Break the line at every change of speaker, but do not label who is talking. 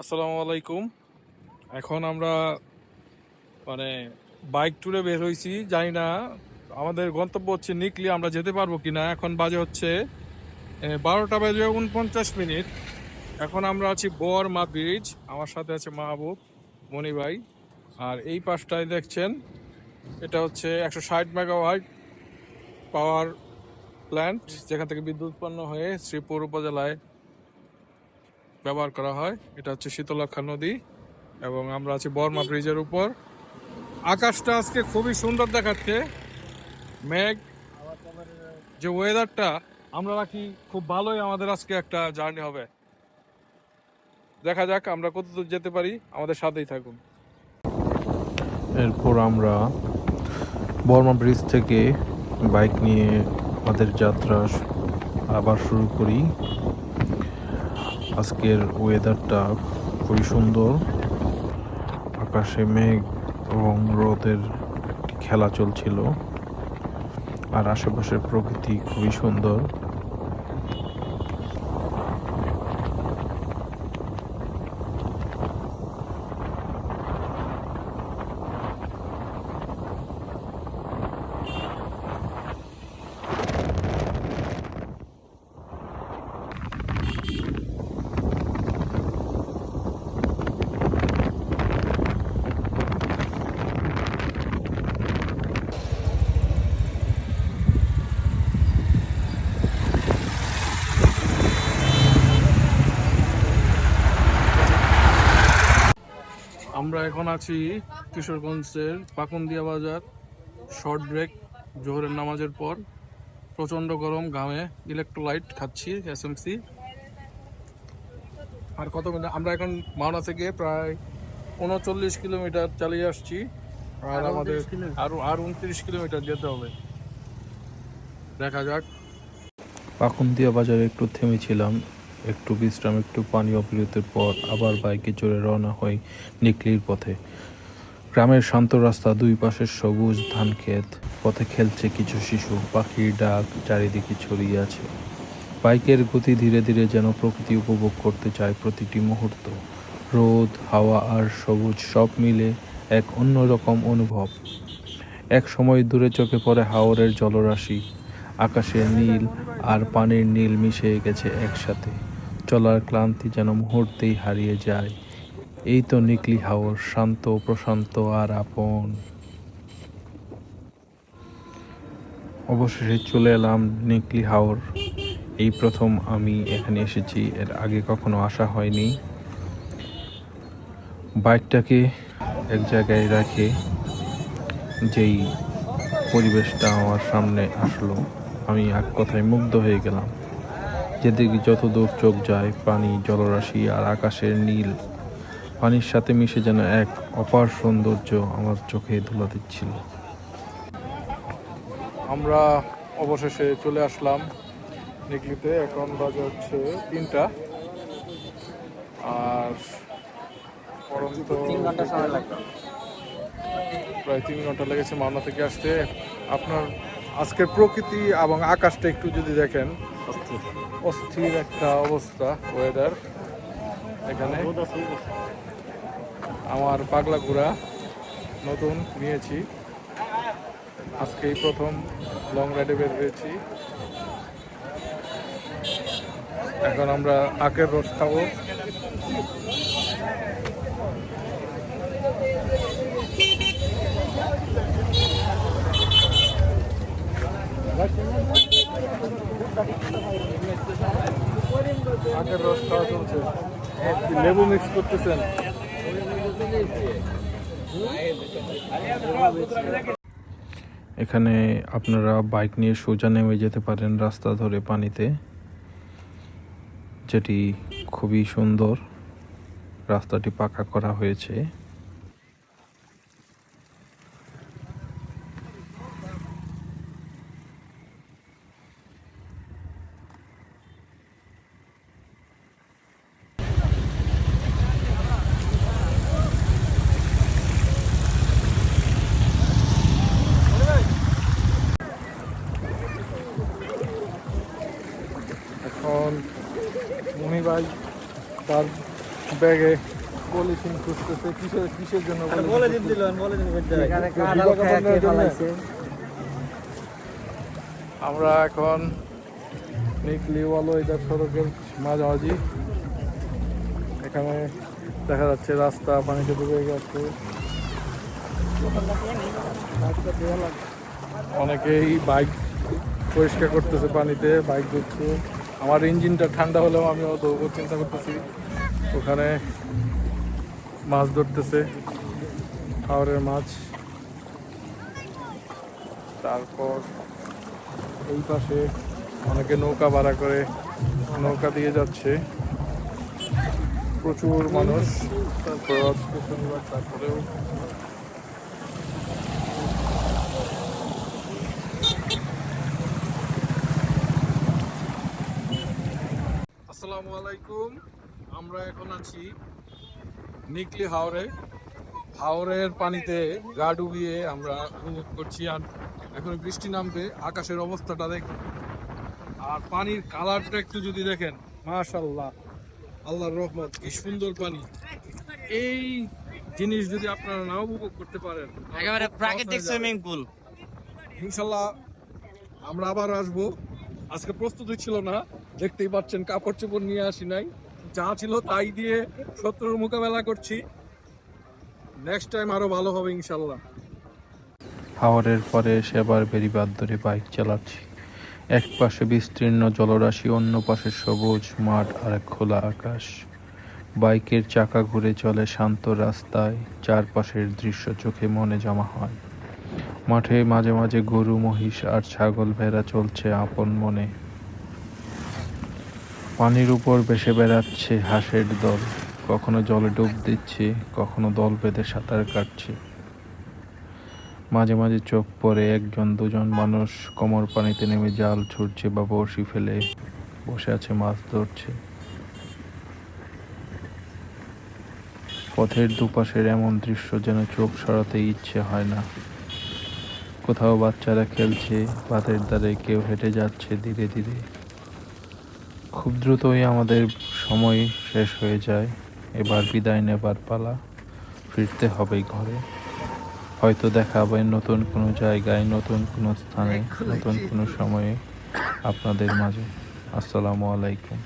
আসসালামু আলাইকুম। এখন আমরা মানে বাইক ট্যুরে বের হয়েছি। জানি না, আমাদের গন্তব্য হচ্ছে নিকলি, আমরা যেতে পারব কিনা। এখন বাজে হচ্ছে বারোটা বাজে উনপঞ্চাশ মিনিট। এখন আমরা আছি বরমা ব্রিজ আমার সাথে আছে মাহবুব, মনি ভাই। আর এই পাশটায় দেখছেন, এটা হচ্ছে একশো ষাট মেগাওয়াট পাওয়ার প্ল্যান্ট যেখান থেকে বিদ্যুৎ উৎপন্ন হয়ে শ্রীপুর উপজেলায় ব্যবহার করা হয়। এটা হচ্ছে শীতলক্ষা নদী এবং আমরা আছি বর্মা ব্রিজের উপর। আকাশটা আজকে খুবই সুন্দর দেখাচ্ছে। মেঘ যে ওয়েদারটা আমরা রাখি খুব ভালোই আমাদের আজকে একটা জার্নি হবে। দেখা যাক আমরা কতদূর যেতে পারি। আমাদের সাথেই থাকুন।
এরপর আমরা বর্মা ব্রিজ থেকে বাইক নিয়ে আমাদের যাত্রা আবার শুরু করি। আজকের ওয়েদারটা খুবই সুন্দর। আকাশে মেঘ এবং রোদের খেলা চলছিল। আর আশেপাশের প্রকৃতি খুবই সুন্দর।
আমরা এখন আছি কিশোরগঞ্জের পাকুন্দিয়া বাজার শর্ট ব্রেক জোহরের নামাজের পর। প্রচণ্ড গরম ঘামে ইলেকট্রোলাইট খাচ্ছি এসএমসি আর কত আমরা এখন মাওনা থেকে প্রায় উনচল্লিশ কিলোমিটার চালিয়ে আসছি। আর আমাদের আরও আর উনত্রিশ কিলোমিটার যেতে হবে। দেখা যাক।
পাকুন্দিয়া বাজারে একটু থেমেছিলাম। একটু বিশ্রাম, একটু পানীয় বিরতির পর আবার বাইকে চড়ে রওনা হই নিকলির পথে। গ্রামের শান্ত রাস্তা, দুই পাশের সবুজ ধান ক্ষেত। পথে খেলছে কিছু শিশু, পাখির ডাক চারিদিকে ছড়িয়ে আছে। বাইকের গতি ধীরে ধীরে যেন প্রকৃতি উপভোগ করতে চায় প্রতিটি মুহূর্ত। রোদ, হাওয়া আর সবুজ সব মিলে এক অন্যরকম অনুভব। এক সময় দূরে চোখে পড়ে হাওরের জলরাশি। আকাশের নীল আর পানির নীল মিশে গেছে একসাথে। চলার ক্লান্তি যেন মুহূর্তেই হারিয়ে যায়। এই তো নিকলি হাওর, শান্ত প্রশান্ত আর আপন। অবশেষে চলে এলাম নিকলি হাওর। এই প্রথম আমি এখানে এসেছি, এর আগে কখনো আসা হয়নি। বাইকটাকে এক জায়গায় রাখে যেই পরিবেশটা আমার সামনে আসলো, আমি এক কথায় মুগ্ধ হয়ে গেলাম। যেদিকে যত দূর চোখ যায় পানি জলরাশি আর আকাশের নীল। পানির সাথে মিশে যেন এক অপার সৌন্দর্য আমার চোখে ধুলা দিচ্ছিল।
আমরা অবশেষে চলে আসলাম নিকলিতে। এখন বাজে হচ্ছে তিনটা। আর পরন্ত প্রায় তিন ঘণ্টা লেগেছে মাওনা থেকে আসতে। আপনার আজকের প্রকৃতি এবং আকাশটা একটু যদি দেখেন অস্থির। একটা অবস্থা ওয়েদার এখানে। আমার পাগলা ঘোড়া নতুন নিয়েছি। আজকে এই প্রথম লং রাইডে বের হয়েছি। এখন আমরা আখের রস খাব। লেবু মিক্স করতেছেন।
এখানে আপনারা বাইক নিয়ে সোজা নেমে যেতে পারেন রাস্তা ধরে পানিতে, যেটি খুবই সুন্দর। রাস্তাটি পাকা করা হয়েছে
এখন মনি ভাই তার ব্যাগে পলিথিন খুঁজতেছে কিসের কিসের জন্য?
দিল?
আমরা এখন নিকলি ওয়ালোইদার সড়কের মাঝামাঝি। এখানে দেখা যাচ্ছে রাস্তা পানিতে ডুবে গেছে। অনেকেই বাইক পরিষ্কার করতেছে পানিতে বাইক ধুচ্ছে। আমার ইঞ্জিনটা ঠান্ডা হলেও আমি অত চিন্তা করতেছি। ওখানে মাছ ধরতেছে, খাওয়ারের মাছ। তারপর এই পাশে অনেকে নৌকা ভাড়া করে নৌকা দিয়ে যাচ্ছে। প্রচুর মানুষ। তারপর তারপরেও আসসালামু আলাইকুম। আমরা এখন আছি নিকলি হাওরে। হাওরের পানিতে গা ডুবিয়ে আমরা উপভোগ করছি আর এখন বৃষ্টি নামবে আকাশের অবস্থাটা দেখুন। আর পানির কালারটা একটু যদি দেখেন মাশাল্লাহ আল্লাহর রহমত কি সুন্দর পানি। এই জিনিস যদি আপনারা না উপভোগ করতে পারেন
একেবারে প্রাকৃতিক সুইমিং পুল।
ইনশাল্লাহ আমরা আবার আসব। আজকে প্রস্তুতি ছিল না দেখতেই পাচ্ছেন, কাপড় চোপড় নিয়ে আসি নাই। যা ছিল তাই দিয়ে শত্রুর মোকাবেলা করছি। নেক্সট টাইম আরও ভালো হবে ইনশাল্লাহ।
হাওরের পরে এসে আবার বেরিবাদ ধরে বাইক চালাচ্ছি। এক পাশে বিস্তীর্ণ জলরাশি, অন্য পাশে সবুজ মাঠ আর খোলা আকাশ। বাইকের চাকা ঘুরে চলে শান্ত রাস্তায়, চারপাশের দৃশ্য চোখে মনে জমা হয়। মাঠে মাঝে মাঝে গরু, মহিষ আর ছাগল ভেড়া চলছে আপন মনে। পানির উপর ভেসে বেড়াচ্ছে হাঁসের দল। কখনো জলে ডুব দিচ্ছে, কখনো দল বেঁধে সাঁতার কাটছে। মাঝে মাঝে চোখ পরে একজন, দুজন মানুষ কোমর পানিতে নেমে জাল ছুটছে বা বড়শি ফেলে বসে আছে মাছ ধরছে। পথের দুপাশের এমন দৃশ্য যেন চোখ সরাতে ইচ্ছে হয় না। কোথাও বাচ্চারা খেলছে, বাঁধের দ্বারে কেউ হেঁটে যাচ্ছে ধীরে ধীরে। খুব দ্রুতই আমাদের সময় শেষ হয়ে যায়। এবার বিদায় নেবার পালা। ফিরতে হবে ঘরে। হয়তো দেখা হবে নতুন কোনো জায়গায় নতুন কোনো স্থানে নতুন কোনো সময়ে আপনাদের মাঝে। আসসালামু আলাইকুম।